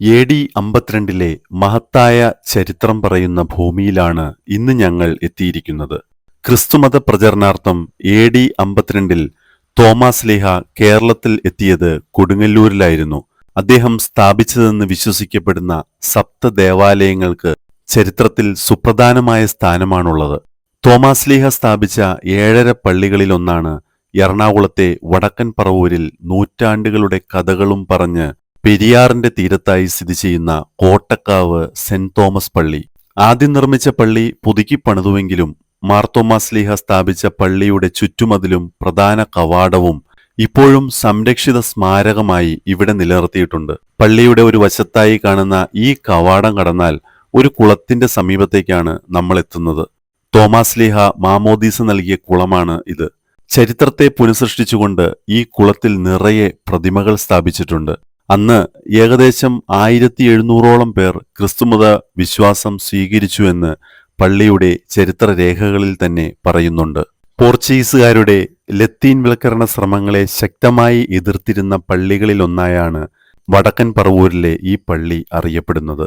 A D അമ്പത്തിരണ്ടിലെ മഹത്തായ ചരിത്രം പറയുന്ന ഭൂമിയിലാണ് ഇന്ന് ഞങ്ങൾ എത്തിയിരിക്കുന്നത്. ക്രിസ്തുമത പ്രചരണാർത്ഥം എ ഡി അമ്പത്തിരണ്ടിൽ തോമാസ് ലേഹ കേരളത്തിൽ എത്തിയത് കൊടുങ്ങല്ലൂരിലായിരുന്നു. അദ്ദേഹം സ്ഥാപിച്ചതെന്ന് വിശ്വസിക്കപ്പെടുന്ന സപ്ത ദേവാലയങ്ങൾക്ക് ചരിത്രത്തിൽ സുപ്രധാനമായ സ്ഥാനമാണുള്ളത്. തോമാസ് ലീഹ സ്ഥാപിച്ച ഏഴര പള്ളികളിലൊന്നാണ് എറണാകുളത്തെ വടക്കൻ പറവൂരിൽ നൂറ്റാണ്ടുകളുടെ കഥകളും പറഞ്ഞ് പെരിയാറിന്റെ തീരത്തായി സ്ഥിതി ചെയ്യുന്ന കോട്ടക്കാവ് സെന്റ് തോമസ് പള്ളി. ആദ്യം നിർമ്മിച്ച പള്ളി പുതുക്കി പണിതുവെങ്കിലും മാർത്തോമാസ്ലീഹ സ്ഥാപിച്ച പള്ളിയുടെ ചുറ്റുമതിലും പ്രധാന കവാടവും ഇപ്പോഴും സംരക്ഷിത സ്മാരകമായി ഇവിടെ നിലനിർത്തിയിട്ടുണ്ട്. പള്ളിയുടെ ഒരു വശത്തായി കാണുന്ന ഈ കവാടം കടന്നാൽ ഒരു കുളത്തിന്റെ സമീപത്തേക്കാണ് നമ്മൾ എത്തുന്നത് തോമാസ്ലീഹ മാമോദീസ നൽകിയ കുളമാണ് ഇത്. ചരിത്രത്തെ പുനഃസൃഷ്ടിച്ചുകൊണ്ട് ഈ കുളത്തിൽ നിറയെ പ്രതിമകൾ സ്ഥാപിച്ചിട്ടുണ്ട്. അന്ന് ഏകദേശം ആയിരത്തി എഴുന്നൂറോളം പേർ ക്രിസ്തുമത വിശ്വാസം സ്വീകരിച്ചു എന്ന് പള്ളിയുടെ ചരിത്രരേഖകളിൽ തന്നെ പറയുന്നുണ്ട്. പോർച്ചുഗീസുകാരുടെ ലത്തീൻവൽക്കരണ ശ്രമങ്ങളെ ശക്തമായി എതിർത്തിരുന്ന പള്ളികളിലൊന്നായാണ് വടക്കൻ പറവൂരിലെ ഈ പള്ളി അറിയപ്പെടുന്നത്.